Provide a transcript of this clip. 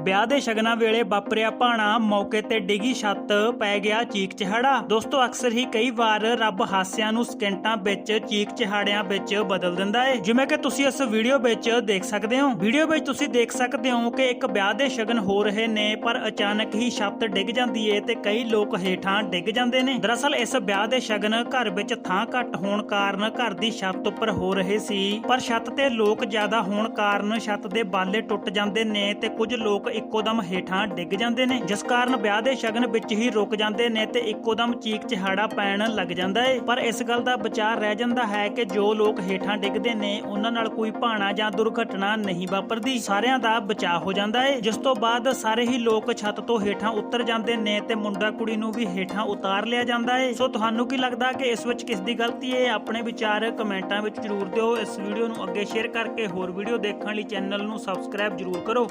ਵਿਆਹ ਦੇ ਸ਼ਗਨਾਂ ਵੇਲੇ ਵਾਪਰਿਆ ਭਾਣਾ ਮੌਕੇ ਤੇ ਡਿੱਗੀ ਛੱਤ ਪੈ ਗਿਆ ਚੀਕ ਚਿਹਾੜਾ। ਦੋਸਤੋ, ਅਕਸਰ ਹੀ ਕਈ ਵਾਰ ਰੱਬ ਹਾਸਿਆਂ ਨੂੰ ਸਕਿੰਟਾਂ ਵਿੱਚ ਚੀਕ ਚਿਹਾੜਿਆਂ ਵਿੱਚ ਬਦਲ ਦਿੰਦਾ ਹੈ ਜਿਵੇਂ ਕਿ ਤੁਸੀਂ ਇਸ ਵੀਡੀਓ ਵਿੱਚ ਦੇਖ ਸਕਦੇ ਹੋ। ਵੀਡੀਓ ਵਿੱਚ ਤੁਸੀਂ ਦੇਖ ਸਕਦੇ ਹੋ ਕਿ ਇੱਕ ਵਿਆਹ ਦੇ ਸ਼ਗਨ ਹੋ ਰਹੇ ਨੇ, ਪਰ ਅਚਾਨਕ ਹੀ ਛੱਤ ਡਿੱਗ ਜਾਂਦੀ ਹੈ ਤੇ ਕਈ ਲੋਕ ਹੇਠਾਂ ਡਿੱਗ ਜਾਂਦੇ ਨੇ। ਦਰਅਸਲ, ਇਸ ਵਿਆਹ ਦੇ ਸ਼ਗਨ ਘਰ ਵਿੱਚ ਥਾਂ ਘੱਟ ਹੋਣ ਕਾਰਨ ਘਰ ਦੀ ਛੱਤ ਉੱਪਰ ਹੋ ਰਹੇ ਸੀ, ਪਰ ਛੱਤ ਤੇ ਲੋਕ ਜ਼ਿਆਦਾ ਹੋਣ ਕਾਰਨ ਛੱਤ ਦੇ ਬਾਲੇ ਟੁੱਟ ਜਾਂਦੇ ਨੇ ਤੇ ਕੁਝ ਲੋਕ ਇੱਕੋ ਦਮ ਹੇਠਾਂ ਡਿੱਗ ਜਾਂਦੇ ਨੇ। ਜਿਸ ਕਾਰਨ ਵਿਆਹ ਦੇ ਸ਼ਗਨ ਵਿੱਚ ਹੀ ਰੁਕ ਜਾਂਦੇ ਨੇ ਤੇ ਇੱਕੋ ਦਮ ਚੀਕ ਚਿਹਾੜਾ ਪੈਣ ਲੱਗ ਜਾਂਦਾ ਏ। ਪਰ ਇਸ ਗੱਲ ਦਾ ਵਿਚਾਰ ਰਹਿ ਜਾਂਦਾ ਹੈ ਕਿ ਜੋ ਲੋਕ ਹੇਠਾਂ ਡਿੱਗਦੇ ਨੇ, ਉਹਨਾਂ ਨਾਲ ਕੋਈ ਭਾਣਾ ਜਾਂ ਦੁਰਘਟਨਾ ਨਹੀਂ ਵਾਪਰਦੀ। ਸਾਰਿਆਂ ਦਾ ਬਚਾਅ ਹੋ ਜਾਂਦਾ ਏ। ਜਿਸ ਤੋਂ ਬਾਅਦ ਸਾਰੇ ਹੀ ਲੋਕ ਛੱਤ ਤੋਂ ਹੇਠਾਂ ਉਤਰ ਜਾਂਦੇ ਨੇ ਤੇ ਮੁੰਡਾ ਕੁੜੀ ਨੂੰ ਵੀ ਹੇਠਾਂ ਉਤਾਰ ਲਿਆ ਜਾਂਦਾ ਏ। ਸੋ ਤੁਹਾਨੂੰ ਕੀ ਲੱਗਦਾ ਕਿ ਇਸ ਵਿੱਚ ਕਿਸ ਦੀ ਗਲਤੀ ਏ? ਆਪਣੇ ਵਿਚਾਰ ਕਮੈਂਟਾਂ ਵਿੱਚ ਜ਼ਰੂਰ ਦਿਓ। ਇਸ ਵੀਡੀਓ ਨੂੰ ਅੱਗੇ ਸ਼ੇਅਰ ਕਰਕੇ ਹੋਰ ਵੀਡੀਓ ਦੇਖਣ ਲਈ ਚੈਨਲ ਨੂੰ ਸਬਸਕ੍ਰਾਈਬ ਜ਼ਰੂਰ ਕਰੋ।